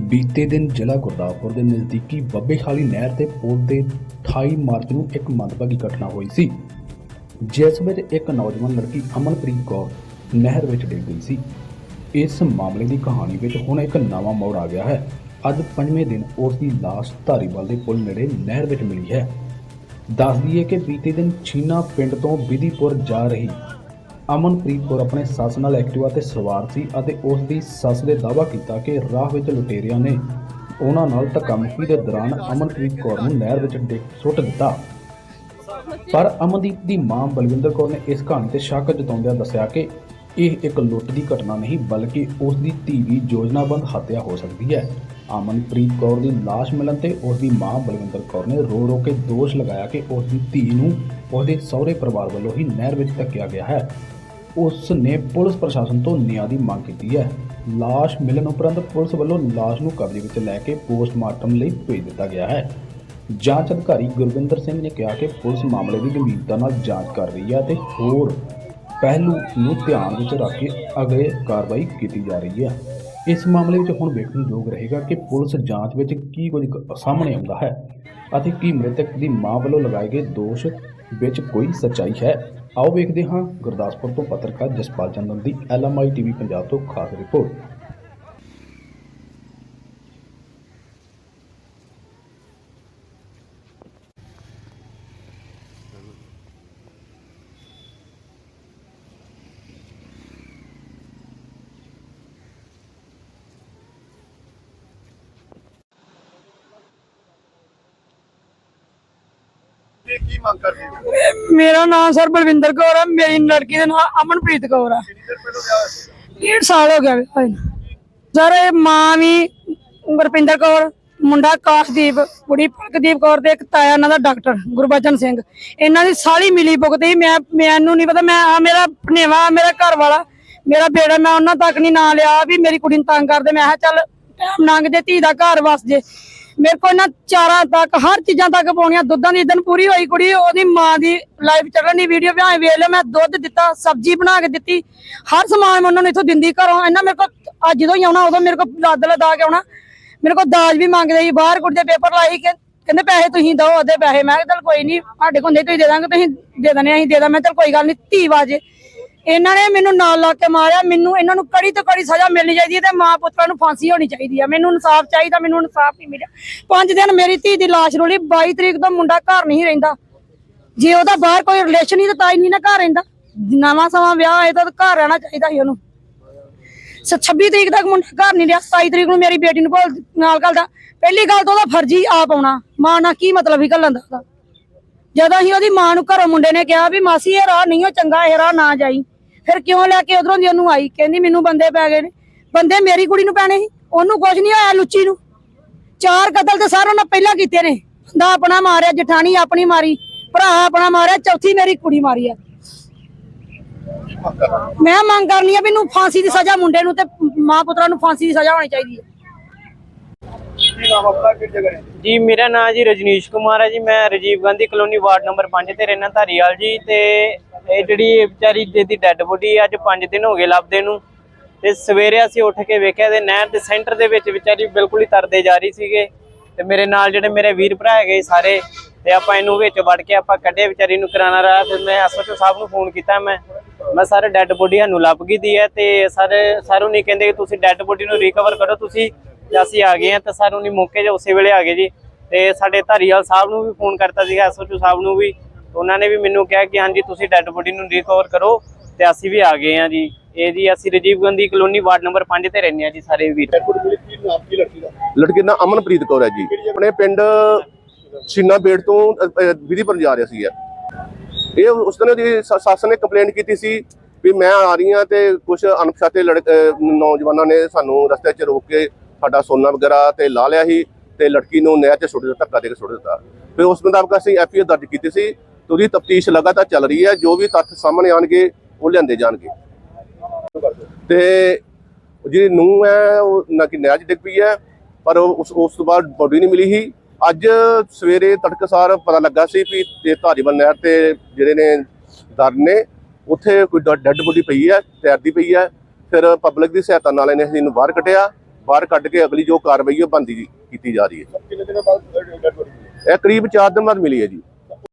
ਬੀਤੇ ਦਿਨ ਜ਼ਿਲ੍ਹਾ ਗੁਰਦਾਸਪੁਰ ਦੇ ਨਜ਼ਦੀਕੀ ਬੱਬੇਖਾਲੀ ਨਹਿਰ ਤੇ ਪੁਲ ਦੇ 28 ਮਾਰਚ ਨੂੰ ਇੱਕ ਮੰਦਭਾਗੀ ਘਟਨਾ ਹੋਈ ਸੀ, ਜਿਸ ਵਿੱਚ ਇੱਕ ਨੌਜਵਾਨ ਲੜਕੀ ਅਮਨਪ੍ਰੀਤ ਕੌਰ ਨਹਿਰ ਵਿੱਚ ਡਿੱਗ ਗਈ ਸੀ। ਇਸ ਮਾਮਲੇ ਦੀ ਕਹਾਣੀ ਵਿੱਚ ਹੁਣ ਇੱਕ ਨਵਾਂ ਮੋੜ ਆ ਗਿਆ ਹੈ। ਅੱਜ ਪੰਜਵੇਂ ਦਿਨ ਉਸ ਦੀ ਲਾਸ਼ ਧਾਰੀਵਾਲ ਦੇ ਪੁਲ ਨੇੜੇ ਨਹਿਰ ਵਿੱਚ ਮਿਲੀ ਹੈ। ਦੱਸ ਦਈਏ ਕਿ ਬੀਤੇ ਦਿਨ ਛੀਨਾ ਪਿੰਡ ਤੋਂ ਵਿਧੀਪੁਰ ਜਾ ਰਹੀ ਅਮਨਪ੍ਰੀਤ ਕੌਰ ਆਪਣੇ ਸੱਸ ਨਾਲ ਐਕਟਿਵਾ ਤੇ ਸਵਾਰ ਸੀ ਅਤੇ ਉਸ ਦੀ ਸੱਸ ਨੇ ਦਾਅਵਾ ਕੀਤਾ ਕਿ ਰਾਹ ਵਿੱਚ ਲੁਟੇਰਿਆਂ ਨੇ ਉਹਨਾਂ ਨਾਲ ਧੱਕਾਮੁੱਕੀ ਦੇ ਦੌਰਾਨ ਅਮਨਪ੍ਰੀਤ ਕੌਰ ਨੂੰ ਨਹਿਰ ਵਿੱਚ ਡਿੱਗ ਸੁੱਟ ਦਿੱਤਾ। ਪਰ ਅਮਨਦੀਪ ਦੀ ਮਾਂ ਬਲਵਿੰਦਰ ਕੌਰ ਨੇ ਇਸ ਕਹਾਣੀ ਤੇ ਸ਼ੱਕ ਜਤਾਉਂਦਿਆਂ ਦੱਸਿਆ ਕਿ ਇਹ ਇੱਕ ਲੁੱਟ ਦੀ ਘਟਨਾ ਨਹੀਂ, ਬਲਕਿ ਉਸ ਦੀ ਧੀ ਦੀ ਯੋਜਨਾਬੰਦ ਹੱਤਿਆ ਹੋ ਸਕਦੀ ਹੈ। ਅਮਨਪ੍ਰੀਤ ਕੌਰ ਦੀ ਲਾਸ਼ ਮਿਲਣ ਤੇ ਉਸ ਦੀ ਮਾਂ ਬਲਵਿੰਦਰ ਕੌਰ ਨੇ ਰੋ ਰੋ ਕੇ ਦੋਸ਼ ਲਗਾਇਆ ਕਿ ਉਸ ਦੀ ਧੀ ਨੂੰ ਉਹਦੇ ਸਹੁਰੇ ਪਰਿਵਾਰ ਵੱਲੋਂ ਹੀ ਨਹਿਰ ਵਿੱਚ ਧੱਕਿਆ ਗਿਆ ਹੈ। ਉਸ ਨੇ ਪੁਲਿਸ ਪ੍ਰਸ਼ਾਸਨ ਤੋਂ ਨਿਆਂ ਦੀ ਮੰਗ ਕੀਤੀ ਹੈ। ਲਾਸ਼ ਮਿਲਣ ਉਪਰੰਤ ਪੁਲਿਸ ਵੱਲੋਂ ਲਾਸ਼ ਨੂੰ ਕਬਜ਼ੇ ਵਿੱਚ ਲੈ ਕੇ ਪੋਸਟਮਾਰਟਮ ਲਈ ਭੇਜ ਦਿੱਤਾ ਗਿਆ ਹੈ। ਜਾਂਚ ਅਧਿਕਾਰੀ ਗੁਰਵਿੰਦਰ ਸਿੰਘ ਨੇ ਕਿਹਾ ਕਿ ਪੁਲਿਸ ਮਾਮਲੇ ਦੀ ਗੰਭੀਰਤਾ ਨਾਲ ਜਾਂਚ ਕਰ ਰਹੀ ਹੈ ਤੇ ਹੋਰ ਪਹਿਲੂ ਨੂੰ ਧਿਆਨ ਵਿੱਚ ਰੱਖ ਕੇ ਅਗਲੇ ਕਾਰਵਾਈ ਕੀਤੀ ਜਾ ਰਹੀ ਹੈ। ਇਸ ਮਾਮਲੇ ਵਿੱਚ ਹੁਣ ਵੇਖਣ ਯੋਗ ਰਹੇਗਾ ਕਿ ਪੁਲਿਸ ਜਾਂਚ ਵਿੱਚ ਕੀ ਕੁਝ ਸਾਹਮਣੇ ਆਉਂਦਾ ਹੈ ਅਤੇ ਕੀ ਮ੍ਰਿਤਕ ਦੀ ਮਾਂ ਵੱਲੋਂ ਲਗਾਏ ਗਏ ਦੋਸ਼ ਵਿੱਚ ਕੋਈ ਸੱਚਾਈ ਹੈ। ਆਓ ਵੇਖਦੇ ਹਾਂ ਗੁਰਦਾਸਪੁਰ ਤੋਂ ਪੱਤਰਕਾਰ ਜਸਪਾਲ ਚੰਦਨ ਦੀ ਐਲਐਮਆਈ ਟੀਵੀ ਪੰਜਾਬ ਤੋਂ ਖਾਸ ਰਿਪੋਰਟ। ਤੇ ਕੀ ਮੰਗ ਕਰਦੇ ਹੋ? ਮੇਰਾ ਨਾਮ ਸਰ ਬਲਵਿੰਦਰ ਕੌਰ ਹੈ ਮੇਰੀ ਲੜਕੀ ਦਾ ਨਾਮ ਅਮਨਪ੍ਰੀਤ ਕੌਰ ਹੈ। ਕਿੰਨੀ ਦੇਰ ਪਹਿਲਾਂ ਵਿਆਹ ਹੋਇਆ ਸੀ? ਡੇਢ ਸਾਲ ਹੋ ਗਿਆ ਵਿਆਹ ਨੂੰ। ਸਰ ਇਹ ਮਾਂ ਵੀ ਗੁਰਪਿੰਦਰ ਕੌਰ ਮੁੰਡਾ ਕਾਸ਼ਦੀਪ ਕੁੜੀ ਪਲਕਦੀਪ ਕੌਰ ਤੇ ਇੱਕ ਤਾਇਆ ਇਹਨਾਂ ਦਾ ਡਾਕਟਰ ਗੁਰਬਚਨ ਸਿੰਘ। ਇਹਨਾਂ ਦੀ ਸਾਲੀ ਮਿਲੀ ਭੁਗਤੀ ਮੈਂ ਮੈਨੂੰ ਨਹੀਂ ਪਤਾ ਮੈਂ ਆ ਮੇਰਾ ਭਨੇਵਾ ਮੇਰਾ ਘਰ ਵਾਲਾ ਮੇਰਾ ਬੇੜਾ ਮੈਂ ਉਹਨਾਂ ਤੱਕ ਨਹੀਂ ਨਾਂ ਲਿਆ ਵੀ ਮੇਰੀ ਕੁੜੀ ਨੂੰ ਤੰਗ ਕਰਦੇ। ਮੈਂ ਕਿਹਾ ਚੱਲ ਟਾਈਮ ਲੰਘ ਜੇ ਧੀ ਦਾ ਘਰ ਵਸ ਜੇ। ਮੇਰੇ ਕੋਲ ਨਾ ਚਾਰਾਂ ਤੱਕ, ਹਰ ਚੀਜ਼ਾਂ ਤੱਕ ਪਾਉਣੀਆਂ, ਦੁੱਧਾਂ ਦੀ ਦਿਨ ਪੂਰੀ ਹੋਈ ਕੁੜੀ, ਉਹਦੀ ਮਾਂ ਦੀ ਲਾਈਵ ਚੱਲਣ ਦੀ ਵੀਡੀਓ ਵੀ ਵੇਖ ਲਓ, ਮੈਂ ਦੁੱਧ ਦਿੱਤਾ, ਸਬਜ਼ੀ ਬਣਾ ਕੇ ਦਿੱਤੀ, ਹਰ ਸਮਾਨ ਮੈਂ ਉਹਨਾਂ ਨੂੰ ਇਥੋਂ ਦਿੰਦੀ ਘਰੋਂ ਇਹਨਾਂ ਮੇਰੇ ਕੋਲ ਅੱਜ ਜਦੋਂ ਹੀ ਆਉਣਾ, ਉਦੋਂ ਮੇਰੇ ਕੋਲ ਲੱਦ ਲਦਾ ਕੇ ਆਉਣਾ, ਮੇਰੇ ਕੋਲ ਦਾਜ ਵੀ ਮੰਗਦੇ ਸੀ, ਬਾਹਰ ਕੁੜੀ ਦੇ ਪੇਪਰ ਲਾਈ ਕਿ ਕਹਿੰਦੇ ਪੈਸੇ ਤੁਸੀਂ ਦਿਓ, ਉਹਦੇ ਪੈਸੇ, ਮੈਂ ਕਿਹਾ ਚੱਲ ਕੋਈ ਨਹੀਂ ਸਾਡੇ ਕੋਲ ਨਹੀਂ ਤੁਸੀਂ ਦੇ ਦਾਂਗੇ, ਤੁਸੀਂ ਦੇ ਦਨੇ ਅਸੀਂ ਦੇ ਦਾਂ ਮੈਂ ਚੱਲ ਕੋਈ ਗੱਲ ਨਹੀਂ ਧੀ ਵਾਜੇ। ਇਹਨਾਂ ਨੇ ਮੈਨੂੰ ਨਾਲ ਲਾ ਕੇ ਮਾਰਿਆ, ਮੈਨੂੰ ਇਹਨਾਂ ਨੂੰ ਕੜੀ ਤੋਂ ਕੜੀ ਸਜ਼ਾ ਮਿਲਣੀ ਚਾਹੀਦੀ ਹੈ ਤੇ ਮਾਂ ਪੁੱਤਰਾਂ ਨੂੰ ਫਾਂਸੀ ਹੋਣੀ ਚਾਹੀਦੀ ਹੈ। ਮੈਨੂੰ ਇਨਸਾਫ ਚਾਹੀਦਾ, ਮੈਨੂੰ ਇਨਸਾਫ ਨਹੀਂ ਮਿਲਿਆ। ਪੰਜ ਦਿਨ ਮੇਰੀ ਧੀ ਦੀ ਲਾਸ਼ ਰੋਲੀ 22 ਤਰੀਕ ਤੋਂ ਮੁੰਡਾ ਘਰ ਨਹੀਂ ਰਹਿੰਦਾ। ਜੇ ਉਹਦਾ ਬਾਹਰ ਕੋਈ ਰਿਲੇਸ਼ਨ ਹੀ ਤਾਂ ਤਾਂ ਹੀ ਨਹੀਂ ਨਾ ਘਰ ਰਹਿੰਦਾ। ਨਵਾਂ ਸਮਾਂ ਵਿਆਹ ਹੋਏ ਤਾਂ ਘਰ ਰਹਿਣਾ ਚਾਹੀਦਾ ਸੀ ਉਹਨੂੰ। ਸ- 26 ਤਰੀਕ ਤੱਕ ਮੁੰਡਾ ਘਰ ਨਹੀਂ ਰਿਹਾ 27 ਤਰੀਕ ਨੂੰ ਮੇਰੀ ਬੇਟੀ ਨੂੰ ਕੋਲ ਨਾਲ ਘੱਲਦਾ। ਪਹਿਲੀ ਗੱਲ ਤਾਂ ਉਹਦਾ ਫਰਜ਼ੀ ਆਪ ਆਉਣਾ। ਮਾਂ ਨਾਲ ਕੀ ਮਤਲਬ ਹੀ ਘੱਲਣ ਦਾ ਉਹਦਾ? ਜਦੋਂ ਅਸੀਂ ਉਹਦੀ ਮਾਂ ਨੂੰ ਘਰੋਂ ਮੁੰਡੇ ਨੇ ਕਿਹਾ ਵੀ ਮਾਸੀ ਇਹ ਰਾਹ ਨਹੀਂ, ਉਹ ਚੰਗਾ, ਇਹ ਰਾਹ ਨਾ ਜਾਈ। ਫਿਰ ਕਿਉਂ ਲੈ ਕੇ ਉਧਰੋਂ ਦੀ ਉਹਨੂੰ ਆਈ? ਕਹਿੰਦੀ ਮੈਨੂੰ ਬੰਦੇ ਪੈ ਗਏ ਨੇ। ਬੰਦੇ ਮੇਰੀ ਕੁੜੀ ਨੂੰ ਪੈਣੇ ਸੀ। ਉਹਨੂੰ ਕੁਝ ਨਹੀਂ ਹੋਇਆ ਲੁੱਚੀ ਨੂੰ। ਚਾਰ ਕਤਲ ਤੇ ਸਾਰਿਆਂ ਉਹਨਾਂ ਪਹਿਲਾਂ ਕੀਤੇ ਨੇ। ਦਾ ਆਪਣਾ ਮਾਰਿਆ, ਜਠਾਣੀ ਆਪਣੀ ਮਾਰੀ, ਭਰਾ ਆਪਣਾ ਮਾਰਿਆ, ਚੌਥੀ ਮੇਰੀ ਕੁੜੀ ਮਾਰੀ ਆ। ਮੈਂ ਮੰਗ ਕਰਨੀ ਆ ਵੀ ਫਾਂਸੀ ਦੀ ਸਜ਼ਾ ਮੁੰਡੇ ਨੂੰ ਤੇ ਮਾਂ ਪੁੱਤਰਾਂ ਨੂੰ ਫਾਂਸੀ ਦੀ ਸਜ਼ਾ ਹੋਣੀ ਚਾਹੀਦੀ ਹੈ ਕੀ ਨਾਮ ਆਪਣਾ? ਕਿਹੜੀ ਜਗ੍ਹਾ ਹੈ? ਜੀ, ਮੇਰਾ ਨਾਮ ਜੀ ਰਜਨੀਸ਼ ਕੁਮਾਰ ਹੈ ਜੀ। ਮੈਂ Rajiv Gandhi colony ward number 5 ਤੇ ਰਹਿਣਾ ਧਾਰੀਵਾਲ ਜੀ ਤੇ ਇਹ ਜਿਹੜੀ ਵਿਚਾਰੀ ਜਿਹਦੀ ਡੈੱਡ ਬੋਡੀ ਅੱਜ 5 ਦਿਨ ਹੋ ਗਏ ਲੱਭਦੇ ਨੂੰ। ਤੇ ਸਵੇਰੇ ਅਸੀਂ ਉੱਠ ਕੇ ਵੇਖਿਆ ਤੇ ਨਹਿਰ ਦੇ ਸੈਂਟਰ ਦੇ ਵਿੱਚ ਵਿਚਾਰੀ ਬਿਲਕੁਲ ਹੀ ਤਰਦੇ ਜਾ ਰਹੀ ਸੀਗੇ। ਤੇ ਮੇਰੇ ਨਾਲ ਜਿਹੜੇ ਮੇਰੇ ਵੀਰ ਭਰਾ ਹੈਗੇ ਸਾਰੇ, ਤੇ ਆਪਾਂ ਇਹਨੂੰ ਵਿੱਚ ਵੜ ਕੇ ਆਪਾਂ ਕੱਢੇ ਵਿਚਾਰੀ ਨੂੰ ਕਰਾਣਾ ਰਹਾ ਫਿਰ ਮੈਂ ਐਸਓਚਓ ਸਾਹਿਬ ਨੂੰ ਫੋਨ ਕੀਤਾ, ਮੈਂ ਮੈਂ ਸਾਰੇ ਡੈੱਡ ਬੋਡੀ ਸਾਨੂੰ ਲੱਭ ਗਈ ਦੀ ਹੈ ਤੇ ਸਾਰੇ ਸਾਰੂ ਨਹੀਂ ਕਹਿੰਦੇ ਕਿ ਤੁਸੀਂ ਡੈੱਡ ਬੋਡੀ ਨੂੰ ਰਿਕਵਰ ਕਰੋ, ਤੁਸੀਂ ਤੇ ਅਸੀਂ ਆ ਗਏ ਆ ਤੇ ਸਾਨੂੰ ਨਹੀਂ ਮੌਕੇ 'ਤੇ ਉਸੇ ਵੇਲੇ ਆ ਗਏ ਜੀ। ਤੇ ਸਾਡੇ ਧਾਰੀਵਾਲ ਸਾਹਿਬ ਨੂੰ ਵੀ ਫੋਨ ਕਰਤਾ ਸੀਗਾ ਐਸਓਚਓ ਸਾਹਿਬ ਨੂੰ ਵੀ। ਉਹਨਾਂ ਨੇ ਵੀ ਮੈਨੂੰ ਕਿਹਾ ਕਿ ਹਾਂਜੀ ਤੁਸੀਂ ਡੈੱਡ ਬੋਡੀ ਨੂੰ ਰਿਕਵਰ ਕਰੋ ਤੇ ਅਸੀਂ ਵੀ ਆ ਗਏ ਆ ਜੀ। ਇਹ ਜੀ ਅਸੀਂ Rajiv Gandhi colony ward number 5 ਤੇ ਰਹਿੰਦੇ ਆ ਜੀ ਸਾਰੇ ਵੀਰ। ਲੜਕੀ ਦਾ? ਅਮਨਪ੍ਰੀਤ ਕੌਰ ਹੈ ਜੀ। ਆਪਣੇ ਪਿੰਡ ਸੀਨਾ ਬੇੜ ਤੋਂ ਵਿਧੀਪੁਰ ਜਾ ਰਿਹਾ ਸੀ ਇਹ ਉਸ ਦਿਨ ਦੀ ਸੱਸ ਨੇ ਕੰਪਲੇਂਟ ਕੀਤੀ ਸੀ ਵੀ ਮੈਂ ਆ ਰਹੀ ਹਾਂ ਤੇ ਕੁਝ ਅਣਪਛਾਤੇ ਲੜਕ ਨੌਜਵਾਨਾਂ ਨੇ ਸਾਨੂੰ ਰਸਤੇ 'ਚ ਰੋਕ ਕੇ ਸਾਡਾ ਸੋਨਾ ਵਗੈਰਾ ਤੇ ਲਾ ਲਿਆ ਸੀ ਤੇ ਲੜਕੀ ਨੂੰ ਨਹਿਰ 'ਚ ਸੁੱਟ ਦਿੱਤਾ, ਧੱਕਾ ਦੇ ਕੇ ਸੁੱਟ ਦਿੱਤਾ। ਫਿਰ ਉਸ ਮੁਤਾਬਕ ਅਸੀਂ ਐਫਆਈਆਰ ਦਰਜ ਕੀਤੀ ਸੀ ਤੇ ਉਹਦੀ ਤਫਤੀਸ਼ ਲਗਾਤਾਰ ਚੱਲ ਰਹੀ ਹੈ, ਜੋ ਵੀ ਤੱਥ ਸਾਹਮਣੇ ਆਣਗੇ ਉਹ ਲਿਆਂਦੇ ਜਾਣਗੇ। ਤੇ ਜਿਹੜੀ ਨੂੰਹ ਹੈ, ਉਹ ਨਾ ਕਿ ਨਹਿਰ 'ਚ ਡਿੱਗ ਪਈ ਹੈ, ਪਰ ਉਹ ਉਸ ਉਸ ਤੋਂ ਬਾਅਦ ਬੋਡੀ ਨਹੀਂ ਮਿਲੀ ਸੀ। ਅੱਜ ਸਵੇਰੇ ਤੜਕਸਾਰ ਪਤਾ ਲੱਗਾ ਸੀ ਵੀ ਤੇ ਧਾਰੀਵਾਲ ਨਹਿਰ ਤੇ ਜਿਹੜੇ ਨੇ ਦਰ ਨੇ, ਉੱਥੇ ਕੋਈ ਡੈੱਡ ਬੋਡੀ ਪਈ ਹੈ, ਤੈਰਦੀ ਪਈ ਹੈ। ਫਿਰ ਪਬਲਿਕ ਦੀ ਸਹਾਇਤਾ ਨਾਲ ਇਹਨੇ ਅਸੀਂ ਇਹਨੂੰ ਬਾਹਰ ਕੱਢਿਆ। ਬਾਹਰ ਕੱਢ ਕੇ ਅਗਲੀ ਜੋ ਕਾਰਵਾਈ ਉਹ ਬੰਦੀ ਕੀਤੀ ਜਾ ਰਹੀ ਹੈ। ਕਿੰਨੇ ਦਿਨਾਂ ਬਾਅਦ ਇਹ ਕਰੀਬ 4 ਦਿਨ ਬਾਅਦ ਮਿਲੀ ਹੈ ਜੀ।